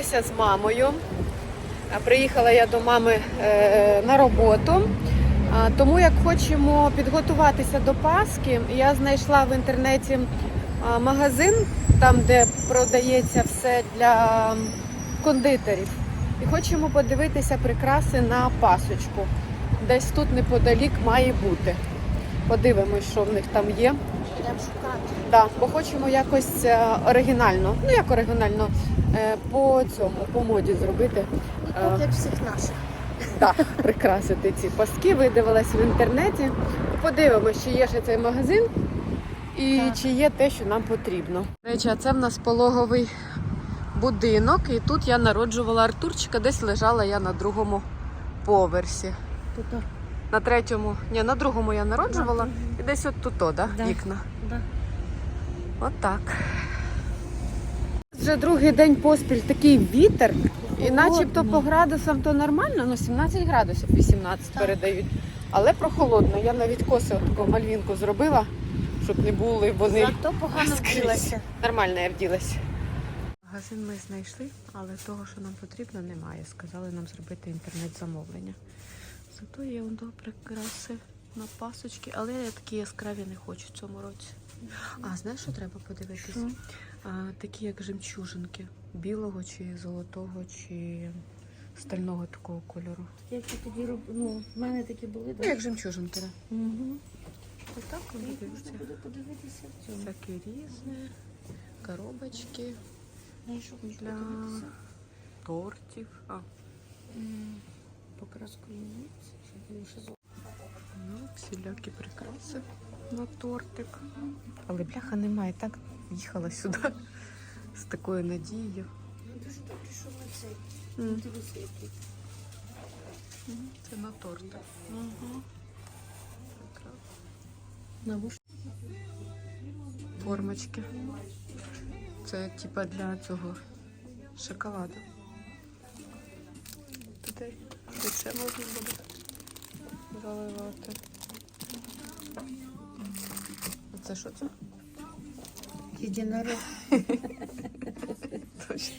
Зустрілися з мамою. Приїхала я до мами е, на роботу. Тому як хочемо підготуватися до Пасхи, я знайшла в інтернеті магазин, там де продається все для кондитерів. І хочемо подивитися прикраси на пасочку. Десь тут неподалік має бути. Подивимось, що в них там є. Будемо шукати. Да, бо хочемо якось е, оригінально, ну як оригінально, е, по цьому, по моді зробити. І Е, так як всіх наших. да, прикрасити ці паски, видивилась в інтернеті. Подивимось, чи є ще цей магазин і Так. чи є те, що нам потрібно. Речі, а це в нас пологовий будинок, і тут я народжувала Артурчика, десь лежала я на другому поверсі. Тут, На третьому, ні, на другому я народжувала, і десь от тут, да, Да. вікна. да. Отак. Вже другий день поспіль такий вітер, і начебто по градусам то нормально, ну 17 градусів, 18 Так. передають. Але прохолодно. Я навіть коси от таку мальвінку зробила, щоб не були вони. Зато погано вділася. Нормально я вділася. Магазин ми знайшли, але того, що нам потрібно, немає. Сказали нам зробити інтернет-замовлення. Зато є воно прикраси на пасочки, але я такі яскраві не хочу в цьому році. А знаєш, що треба подивитися? Що? А, такі як жемчужинки, білого чи золотого, чи стального такого кольору. Як я тоді роб... ну, в мене такі були, Ну, як жемчужинки, так. Угу. Отак вони дивляться. Подивитися в цьому. Всякі різні коробочки Знаєш, що хочу для подивитися? тортів. А, М, Покраску яєць, щоб він ще зо- ну, всілякі прикраси на тортик. Але бляха немає, так їхала сюди з такою надією. Дуже добре, що ми цей. Який. Це на тортик. Угу. Навуш. формочки. Це типа для цього шоколаду. Туди це можна буде заливати. Це що це? Єдинорог. Точно.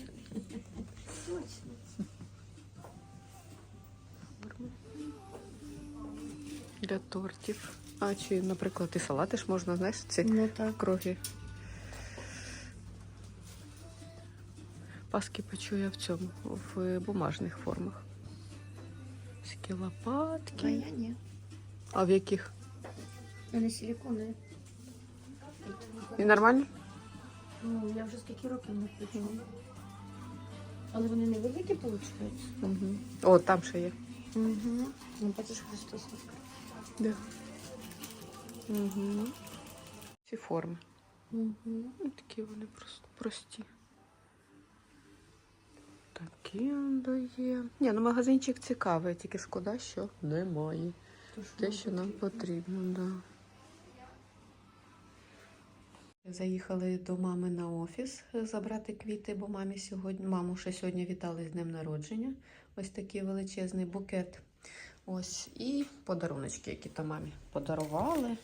Для тортів. А чи, наприклад, і салати ж можна, знаєш, ці Ну так. круги. Паски печу я в цьому, в бумажних формах. Всякі А я ні. А в яких? У мене силікони. І нормально? Ну, я вже скільки років не печу. Але вони невеликі, виходить? Угу. О, там ще є. Угу. Ну, бачиш, Христос. Да. Угу. Ці форми. Угу. Ну, такі вони просто прості. Такі он є. Ні, ну магазинчик цікавий, тільки шкода, що немає. Те, що нам потрібно, да. Заїхали до мами на офіс е, забрати квіти, бо мамі сьогодні, маму ще сьогодні вітали з днем народження. Ось такий величезний букет. Ось і подаруночки, які то мамі подарували.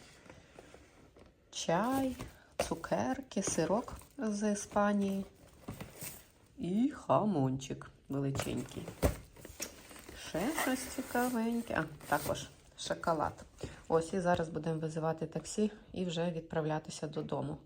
Чай, цукерки, сирок з Іспанії і хамончик величенький. Ще щось цікавеньке. А, також шоколад. Ось і зараз будемо визивати таксі і вже відправлятися додому.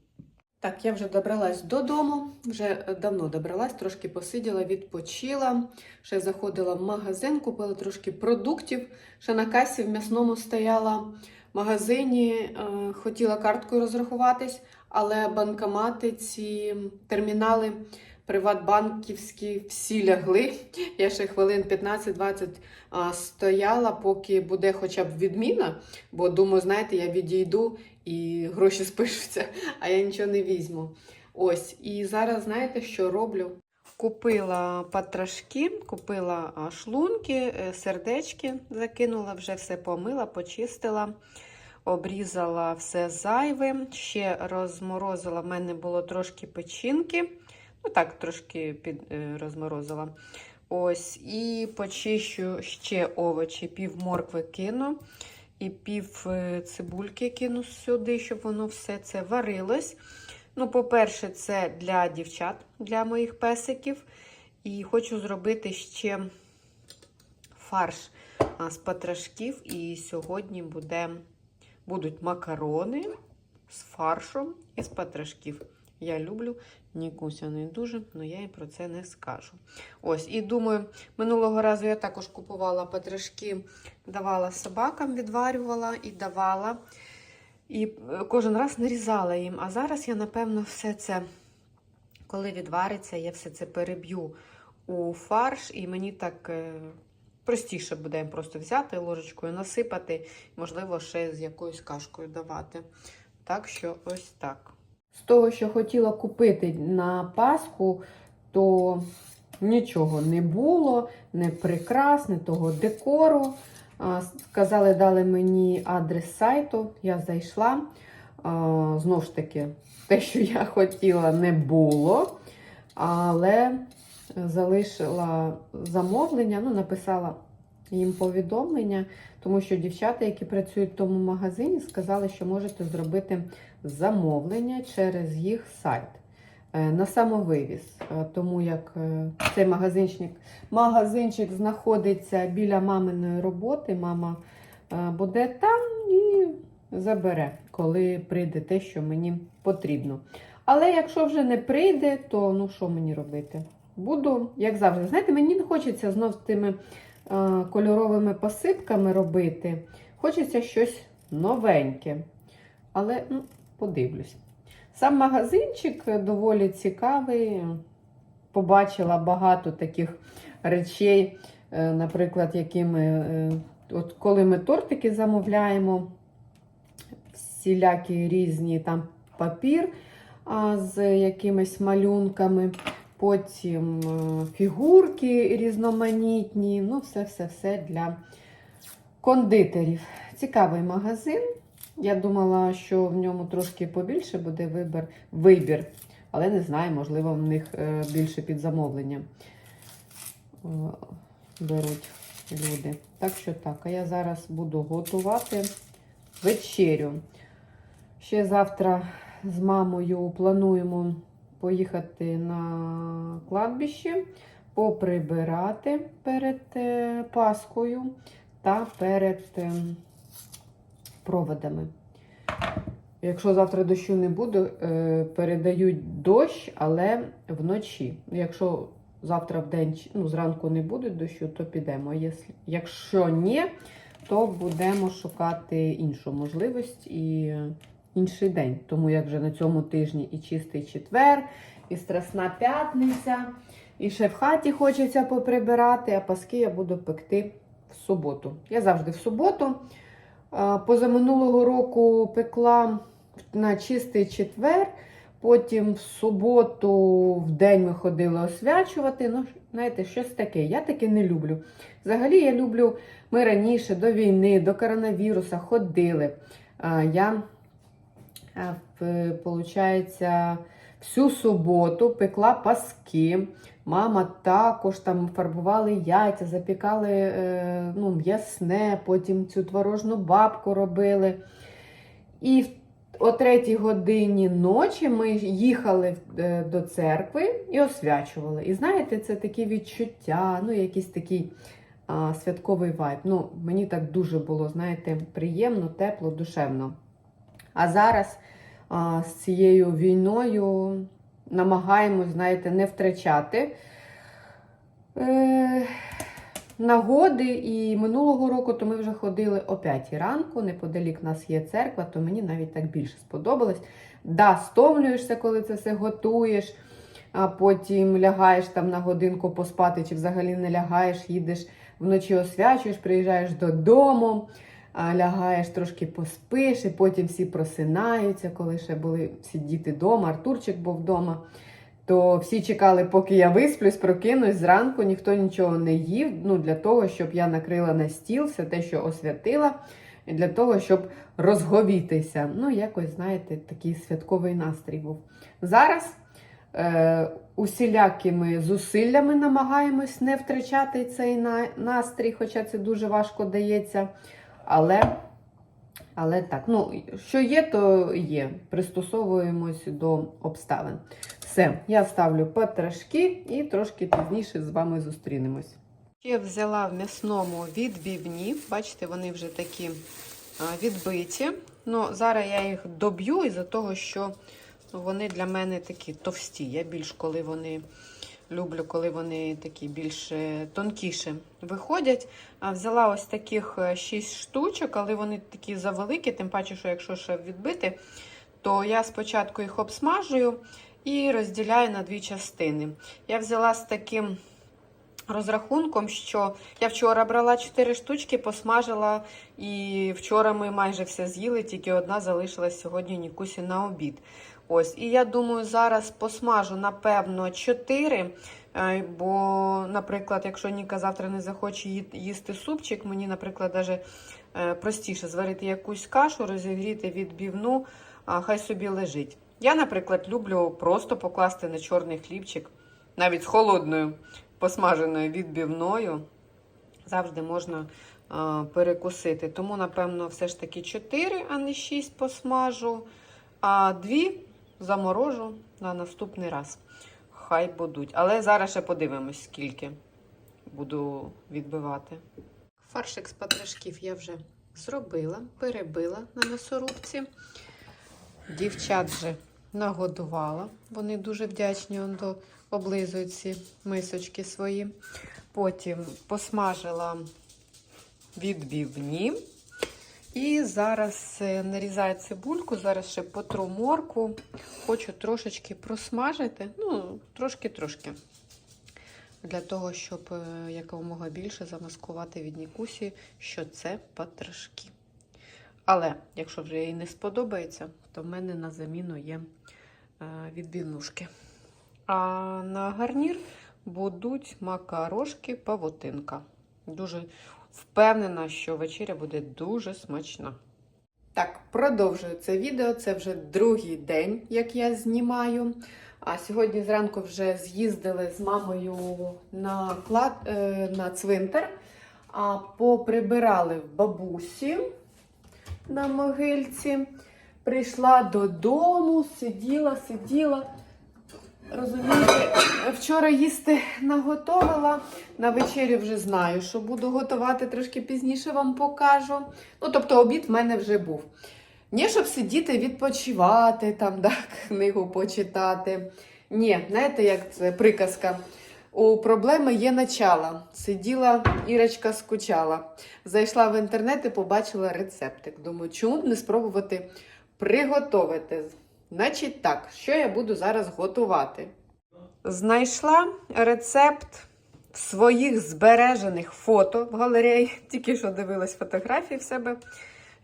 Так, я вже добралась додому, вже е, давно добралась, трошки посиділа, відпочила. Ще заходила в магазин, купила трошки продуктів. Ще на касі в м'ясному стояла в магазині, е, хотіла карткою розрахуватись, але банкомати, ці термінали приватбанківські всі лягли. Я ще хвилин 15-20 стояла, поки буде хоча б відміна, бо думаю, знаєте, я відійду і гроші спишуться, а я нічого не візьму. Ось, і зараз знаєте, що роблю? Купила патрашки, купила шлунки, е, сердечки, закинула, вже все помила, почистила, обрізала все зайве, ще розморозила. В мене було трошки печінки. Ну так, трошки під, е, розморозила. Ось, і почищу ще овочі, пів моркви кину і пів е, цибульки кину сюди, щоб воно все це варилось. Ну, по-перше, це для дівчат, для моїх песиків. І хочу зробити ще фарш з патрашків. І сьогодні буде, будуть макарони з фаршом і з патрашків. Я люблю, Нікуся не дуже, але я їй про це не скажу. Ось, і думаю, минулого разу я також купувала патрашки, давала собакам, відварювала і давала. І е, кожен раз нарізала їм. А зараз я, напевно, все це, коли відвариться, я все це переб'ю у фарш, і мені так е, простіше буде просто взяти ложечкою, насипати, можливо, ще з якоюсь кашкою давати. Так що ось так. З того, що хотіла купити на Пасху, то нічого не було, не прикрас, не того декору. Сказали, дали мені адрес сайту, я зайшла. Знову ж таки, те, що я хотіла, не було. Але залишила замовлення, ну, написала їм повідомлення, тому що дівчата, які працюють в тому магазині, сказали, що можете зробити замовлення через їх сайт е, на самовивіз. Е, Тому як е, цей магазинчик, магазинчик знаходиться біля маминої роботи, мама буде там і забере, коли прийде те, що мені потрібно. Але якщо вже не прийде, то ну що мені робити? Буду, як завжди. Знаєте, мені не хочеться знов з тими е, кольоровими посипками робити. Хочеться щось новеньке. Але ну, подивлюсь. Сам магазинчик доволі цікавий. Побачила багато таких речей, е, наприклад, які е, от коли ми тортики замовляємо, всілякі різні там папір з якимись малюнками, потім е, фігурки різноманітні, ну, все-все-все для кондитерів. Цікавий магазин. Я думала, що в ньому трошки побільше буде вибір, вибір, але не знаю, можливо, в них е, більше під замовлення беруть люди. Так що так, а я зараз буду готувати вечерю. Ще завтра з мамою плануємо поїхати на кладбище, поприбирати перед е, Паскою та перед е, проводами. Якщо завтра дощу не буде, е, передають дощ, але вночі. Якщо завтра в день, ну, зранку не буде дощу, то підемо. Якщо ні, то будемо шукати іншу можливість і інший день. Тому як вже на цьому тижні і чистий четвер, і страсна п'ятниця, і ще в хаті хочеться поприбирати, а паски я буду пекти в суботу. Я завжди в суботу. А, Позаминулого року пекла на чистий четвер, потім в суботу в день ми ходили освячувати. Ну, знаєте, щось таке. Я таке не люблю. Взагалі, я люблю, ми раніше до війни, до коронавіруса ходили. Я, виходить, всю суботу пекла паски. Мама також там фарбували яйця, запікали е, ну, м'ясне, потім цю творожну бабку робили. І о третій годині ночі ми їхали е, до церкви і освячували. І знаєте, це такі відчуття, ну, якийсь такий а, святковий вайб. Ну, мені так дуже було, знаєте, приємно, тепло, душевно. А зараз а, з цією війною намагаємось, знаєте, не втрачати. Е, Нагоди і минулого року то ми вже ходили о 5 ранку, неподалік нас є церква, то мені навіть так більше сподобалось. Да, стомлюєшся, коли це все готуєш, а потім лягаєш там на годинку поспати, чи взагалі не лягаєш, їдеш вночі освячуєш, приїжджаєш додому, лягаєш трошки поспиш, і потім всі просинаються, коли ще були всі діти вдома, Артурчик був вдома. То всі чекали, поки я висплюсь, прокинусь зранку, ніхто нічого не їв. Ну, для того, щоб я накрила на стіл все те, що освятила, і для того, щоб розговітися. Ну, якось, знаєте, такий святковий настрій був. Зараз е, усілякими зусиллями намагаємось не втрачати цей на- настрій, хоча це дуже важко дається. Але, але так, ну, що є, то є. Пристосовуємось до обставин. Все, я ставлю потрошки і трошки пізніше з вами зустрінемось. Ще взяла в м'ясному відбівні. Бачите, вони вже такі відбиті. Ну, зараз я їх доб'ю із-за того, що вони для мене такі товсті. Я більш коли вони люблю, коли вони такі більш е, тонкіше виходять. Взяла ось таких 6 штучок, але вони такі завеликі, тим паче, що якщо ще відбити, то я спочатку їх обсмажую і розділяю на дві частини. Я взяла з таким розрахунком, що я вчора брала 4 штучки, посмажила, і вчора ми майже все з'їли, тільки одна залишилась сьогодні Нікусі на обід. Ось, і я думаю, зараз посмажу, напевно, 4. е, Бо, наприклад, якщо Ніка завтра не захоче їсти супчик, мені, наприклад, даже е, простіше зварити якусь кашу, розігріти відбівну, хай собі лежить. Я, наприклад, люблю просто покласти на чорний хлібчик, навіть з холодною посмаженою відбивною. Завжди можна перекусити. Тому, напевно, все ж таки 4, а не 6 посмажу, а 2 заморожу на наступний раз. Хай будуть. Але зараз ще подивимось, скільки буду відбивати. Фаршик з патрашків я вже зробила, перебила на м'ясорубці. Дівчат вже нагодувала. Вони дуже вдячні до облизують ці мисочки свої. Потім посмажила відбівні. І зараз е, нарізаю цибульку, зараз ще потру морку. Хочу трошечки просмажити, ну, трошки-трошки. Для того, щоб е, якомога більше замаскувати від Нікусі, що це патрашки. Але, якщо вже їй не сподобається, то в мене на заміну є е, відбівнушки. А на гарнір будуть макарошки павутинка. Дуже впевнена, що вечеря буде дуже смачна. Так, продовжую це відео. Це вже другий день, як я знімаю. А сьогодні зранку вже з'їздили з мамою на, клад, е, на цвинтар, а поприбирали в бабусі на могильці. Прийшла додому, сиділа, сиділа. Розумієте, вчора їсти наготовила. На вечерю вже знаю, що буду готувати трошки пізніше вам покажу. Ну, тобто, обід в мене вже був. Не щоб сидіти, відпочивати, там, да, книгу почитати. Ні, знаєте, як це приказка. У проблеми є начало. Сиділа, Ірочка скучала. Зайшла в інтернет і побачила рецептик. Думаю, чому б не спробувати приготувати? Значить так, що я буду зараз готувати? Знайшла рецепт своїх збережених фото в галереї. Тільки що дивилась фотографії в себе.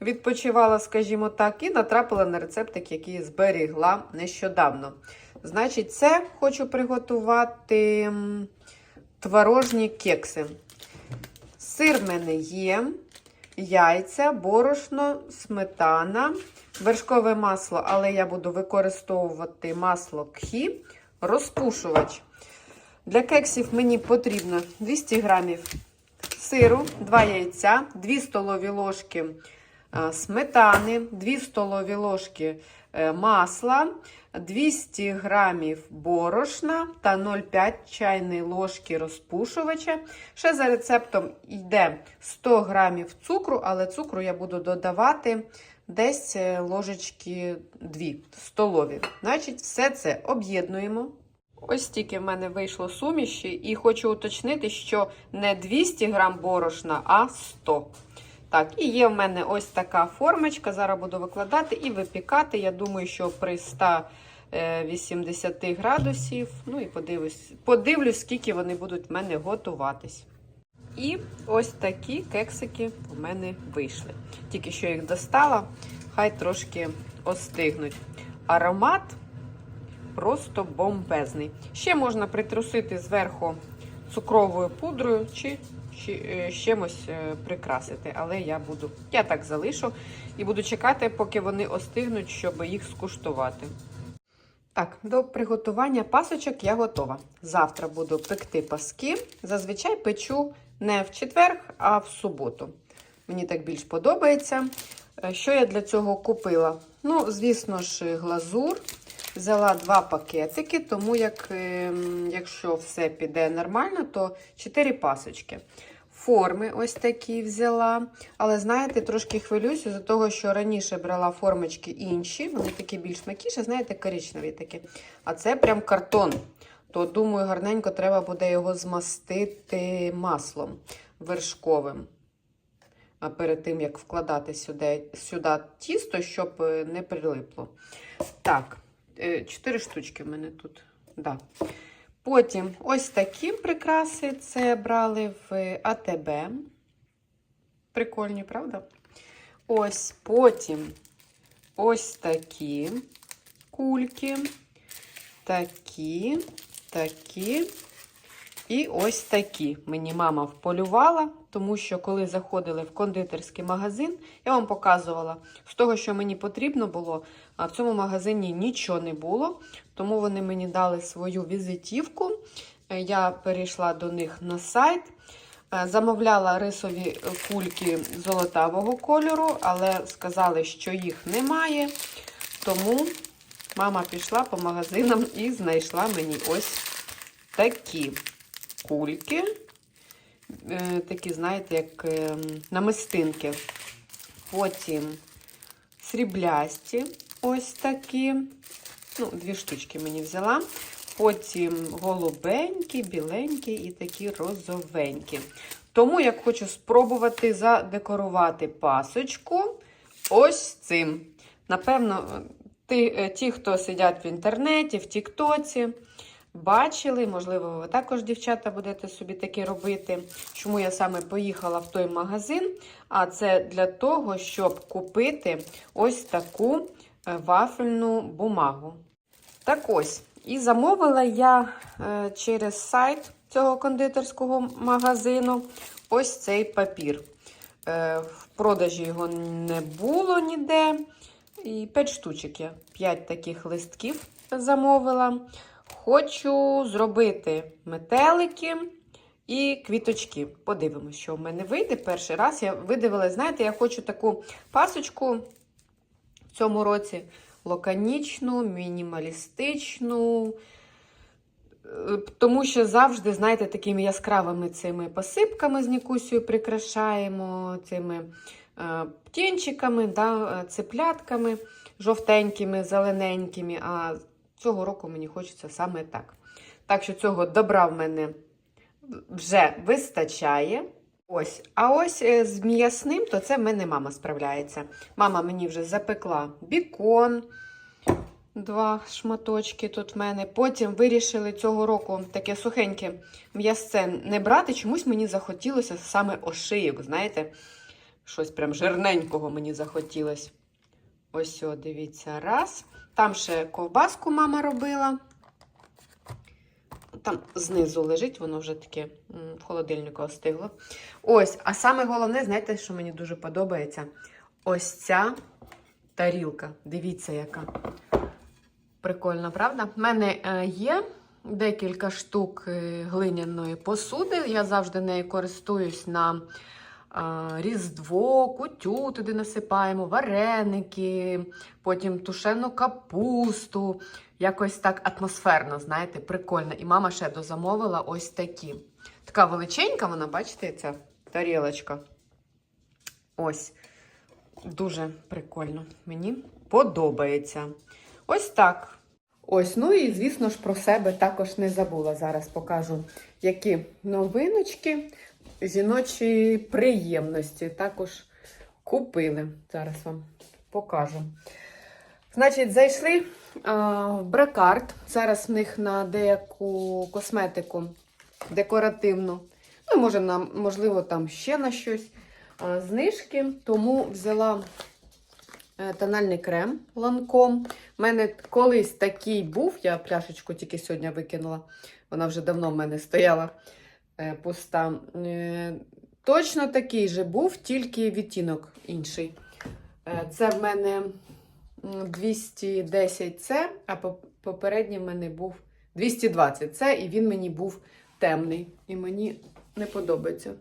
Відпочивала, скажімо так, і натрапила на рецептик, який зберігла нещодавно. Значить, це хочу приготувати творожні кекси. Сир в мене є, яйця, борошно, сметана, вершкове масло, але я буду використовувати масло кхі, розпушувач. Для кексів мені потрібно 200 грамів сиру, 2 яйця, 2 столові ложки е, сметани, 2 столові ложки масла, 200 грамів борошна та 0,5 чайної ложки розпушувача. Ще за рецептом йде 100 грамів цукру, але цукру я буду додавати десь е, ложечки 2 столові. Значить, все це об'єднуємо. Ось стільки в мене вийшло суміші, і хочу уточнити, що не 200 грам борошна, а 100. Так, і є в мене ось така формочка. Зараз буду викладати і випікати. Я думаю, що при 180 градусів. Ну і подивлюсь, подивлюсь, скільки вони будуть в мене готуватись. І ось такі кексики в мене вийшли. Тільки що їх достала, хай трошки остигнуть. Аромат просто бомбезний. Ще можна притрусити зверху цукровою пудрою чи, е, чимось е, прикрасити. Але я буду, я так залишу і буду чекати, поки вони остигнуть, щоб їх скуштувати. Так, до приготування пасочок я готова. Завтра буду пекти паски. Зазвичай печу не в четвер, а в суботу. Мені так більш подобається. Е, Що я для цього купила? Ну, звісно ж, глазур. Взяла два пакетики, тому як, ем, якщо все піде нормально, то 4 пасочки. Форми ось такі взяла. Але знаєте, трошки хвилююся за того, що раніше брала формочки інші. Вони такі більш м'якіші, знаєте, коричневі такі. А це прям картон. То, думаю, гарненько треба буде його змастити маслом вершковим. А перед тим, як вкладати сюди, сюди тісто, щоб е, не прилипло. Так, е, чотири штучки в мене тут. Да. Потім ось такі прикраси. Це брали в АТБ. Прикольні, правда? Ось потім ось такі кульки. Такі, такі. І ось такі мені мама вполювала, тому що коли заходили в кондитерський магазин, я вам показувала, з того, що мені потрібно було, а в цьому магазині нічого не було. Тому вони мені дали свою візитівку. Е, Я перейшла до них на сайт. Е, Замовляла рисові кульки золотавого кольору, але сказали, що їх немає. Тому мама пішла по магазинам і знайшла мені ось такі кульки. Е, Такі, знаєте, як е, намистинки. Потім сріблясті ось такі. Ну, дві штучки мені взяла. Потім голубенькі, біленькі і такі розовенькі. Тому я хочу спробувати задекорувати пасочку ось цим. Напевно, ті, е, ті, хто сидять в інтернеті, в Тіктоці, бачили, можливо, ви також, дівчата, будете собі таке робити. Чому я саме поїхала в той магазин? А це для того, щоб купити ось таку е, вафельну бумагу. Так ось, і замовила я е, через сайт цього кондитерського магазину ось цей папір. Е, в продажі його не було ніде. І 5 штучок я 5 таких листків замовила. Хочу зробити метелики і квіточки. Подивимось, що в мене вийде. Перший раз я видивила, знаєте, я хочу таку пасочку в цьому році лаконічну, мінімалістичну. Е, Тому що завжди, знаєте, такими яскравими цими посипками з Нікусією прикрашаємо, цими е, птінчиками, да, е, цеплятками жовтенькими, зелененькими. А цього року мені хочеться саме так. Так що цього добра в мене вже вистачає. Ось, а ось е, з м'ясним, то це в мене мама справляється. Мама мені вже запекла бікон, два шматочки тут в мене. Потім вирішили цього року таке сухеньке м'ясце не брати. Чомусь мені захотілося саме ошийок, знаєте, щось прям жирненького мені захотілося. Ось, о, дивіться, раз. Там ще ковбаску мама робила. Там знизу лежить, воно вже таке в холодильнику остигло. Ось, а саме головне, знаєте, що мені дуже подобається? Ось ця тарілка. Дивіться, яка. Прикольно, правда? В мене е, є декілька штук е, глиняної посуди. Я завжди нею користуюсь на Різдво, кутю туди насипаємо, вареники, потім тушену капусту. Якось так атмосферно, знаєте, прикольно. І мама ще дозамовила ось такі. Така величенька, вона, бачите, ця тарілочка. Ось. Дуже прикольно. Мені подобається. Ось так. Ось, ну і звісно ж про себе також не забула. Зараз покажу, які новиночки, жіночі приємності також купили. Зараз вам покажу. Значить, зайшли а, в бракарт. Зараз в них на деяку косметику декоративну. Ну, може, на, можливо, там ще на щось а, знижки. Тому взяла е, тональний крем ланком. У мене колись такий був, я пляшечку тільки сьогодні викинула. Вона вже давно в мене стояла е, пуста. Е, точно такий же був, тільки відтінок інший. Е, це в мене 210 це, а попередній в мене був 220 це, і він мені був темний. І мені не подобається.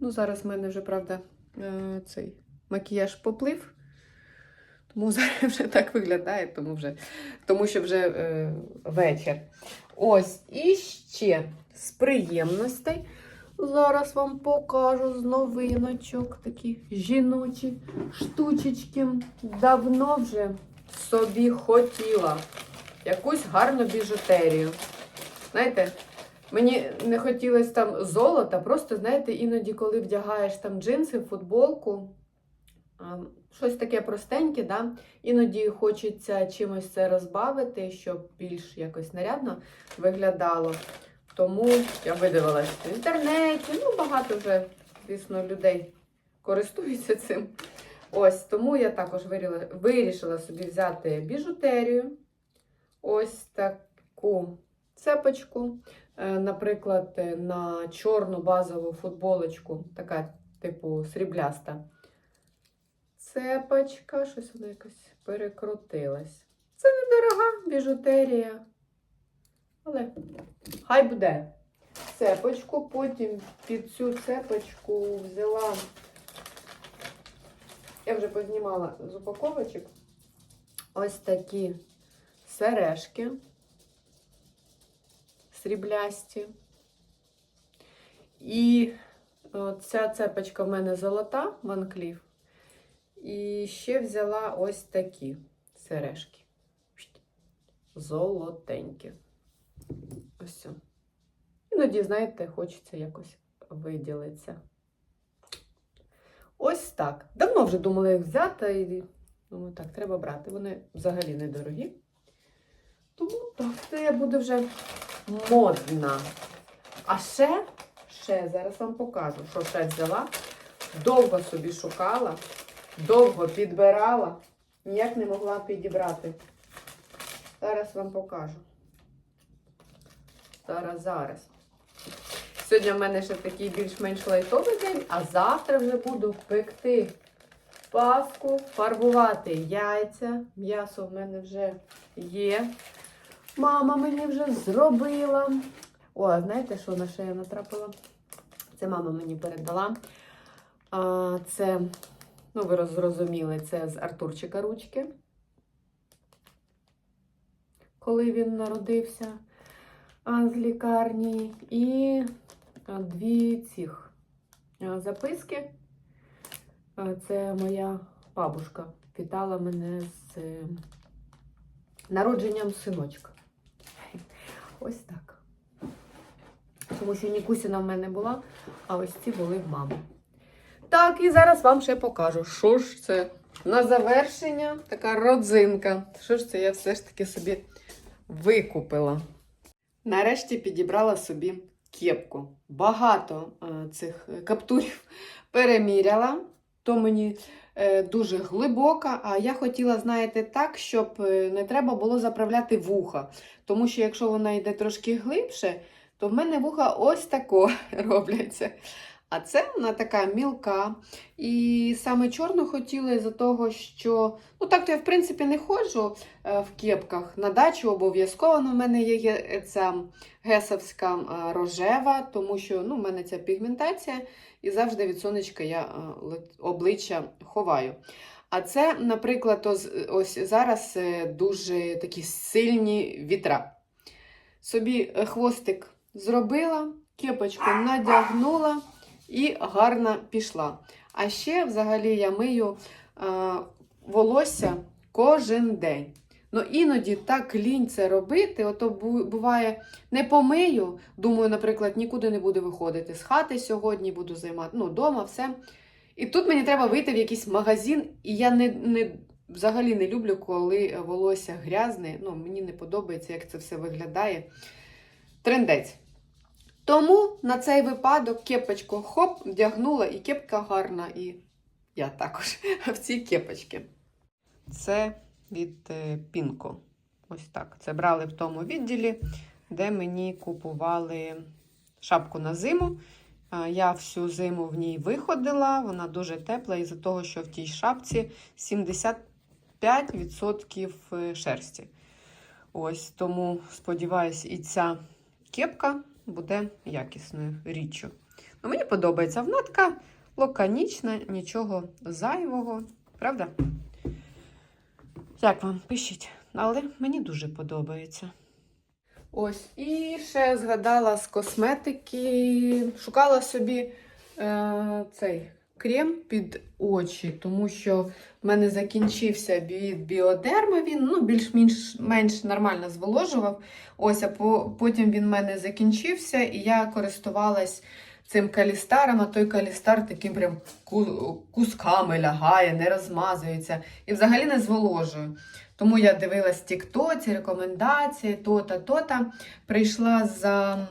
Ну, зараз в мене вже, правда, цей макіяж поплив. Тому зараз вже так виглядає, тому, вже, тому що вже е, вечір. Ось і ще з приємностей. Зараз вам покажу з новиночок такі жіночі штучечки. Давно вже собі хотіла якусь гарну біжутерію. Знаєте, мені не хотілося там золота, просто, знаєте, іноді, коли вдягаєш там джинси, футболку, щось таке простеньке, да? іноді хочеться чимось це розбавити, щоб більш якось нарядно виглядало. Тому я видивилась в інтернеті, ну багато вже, звісно, людей користуються цим. Ось, тому я також вирішила, собі взяти біжутерію. Ось таку цепочку. Е, Наприклад, на чорну базову футболочку, така, типу, срібляста. Цепочка, щось вона якось перекрутилась. Це недорога біжутерія. Але хай буде цепочку, потім під цю цепочку взяла. Я вже познімала з упаковочок ось такі сережки сріблясті. І о, ця цепочка в мене золота, Ван Кліф. І ще взяла ось такі сережки. Золотенькі. Ось. Іноді, знаєте, хочеться якось виділитися. Ось так. Давно вже думала їх взяти і думаю, так, треба брати. Вони взагалі недорогі. Тому так, це я буду вже модна. А ще, ще, зараз вам покажу, що ще взяла. Довго собі шукала, довго підбирала, ніяк не могла підібрати. Зараз вам покажу. Зараз, зараз. Сьогодні в мене ще такий більш-менш лайтовий день, а завтра вже буду пекти паску, фарбувати яйця. М'ясо в мене вже є. Мама мені вже зробила. О, а знаєте, що на я натрапила? Це мама мені передала. А, це, ну, ви зрозуміли, це з Артурчика ручки. Коли він народився з лікарні. І дві цих записки. Це моя бабушка вітала мене з е, народженням синочка. Ось так. Тому що Нікусіна в мене була, а ось ці були в мами. Так, і зараз вам ще покажу, що ж це на завершення така родзинка. Що ж це я все ж таки собі викупила. Нарешті підібрала собі кепку. Багато е, цих каптурів переміряла, то мені е, дуже глибока, а я хотіла, знаєте, так, щоб е, не треба було заправляти вуха. Тому що якщо вона йде трошки глибше, то в мене вуха ось тако робляться. А це вона така мілка. І саме чорну хотіла із-за того, що ну так то я в принципі не ходжу е, в кепках на дачу обов'язково. У мене є ця гесовська е, рожева, тому що ну, в мене ця пігментація, і завжди від сонечка я е, обличчя ховаю. А це, наприклад, ось, ось зараз дуже такі сильні вітра. Собі хвостик зробила, кепочку надягнула і гарно пішла. А ще, взагалі, я мию е, волосся кожен день. Ну, іноді так лінь це робити, ото буває, не помию, думаю, наприклад, нікуди не буду виходити з хати сьогодні, буду займати, ну, вдома, все. І тут мені треба вийти в якийсь магазин, і я не, не, взагалі не люблю, коли волосся грязне. Ну, мені не подобається, як це все виглядає. Трендець. Тому на цей випадок кепочку хоп, вдягнула, і кепка гарна, і я також в цій кепочці. Це від е, Пінко. Ось так. Це брали в тому відділі, де мені купували шапку на зиму. Я всю зиму в ній виходила, вона дуже тепла, із-за того, що в тій шапці 75% е, шерсті. Ось тому, сподіваюся, і ця кепка буде якісною річчю. Ну, мені подобається. Вона така лаконічна, нічого зайвого, правда? Як вам пишіть, але мені дуже подобається. Ось, і ще згадала з косметики, шукала собі е, цей крем під очі, тому що в мене закінчився від біодерма. Він ну, більш-менш менш нормально зволожував. Ось, а потім він в мене закінчився, і я користувалась цим калістаром, а той калістар таким прям кусками лягає, не розмазується і взагалі не зволожує. Тому я дивилась тіктоці, рекомендації, то-та, то-та. Прийшла за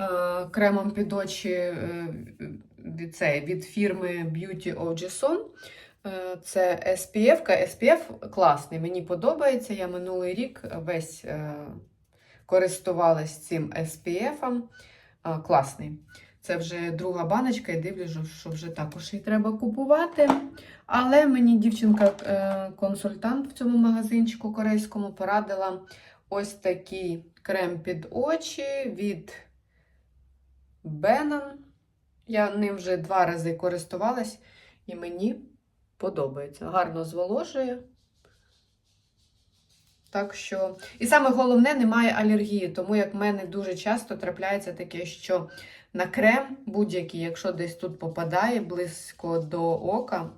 е, кремом під очі е, від, цей, від фірми Beauty of Jason. Е, це SPF. SPF класний, мені подобається. Я минулий рік весь е, користувалась цим SPF. Е, класний. Це вже друга баночка, і дивлюся, що вже також її треба купувати. Але мені дівчинка-консультант в цьому магазинчику корейському порадила ось такий крем під очі від Benon. Я ним вже два рази користувалась, і мені подобається. Гарно зволожує. Так що, і саме головне, немає алергії, тому як в мене дуже часто трапляється таке, що на крем будь-який, якщо десь тут попадає близько до ока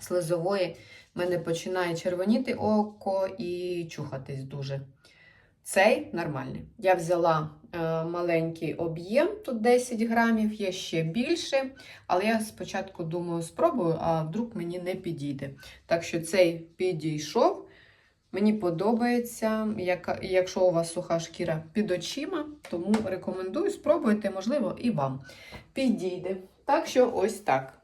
слизової, в мене починає червоніти око і чухатись дуже. Цей нормальний. Я взяла е, маленький об'єм, тут 10 грамів, є ще більше, але я спочатку думаю, спробую, а вдруг мені не підійде. Так що цей підійшов. Мені подобається, як, якщо у вас суха шкіра під очима, тому рекомендую, спробуйте, можливо, і вам підійде. Так що ось так.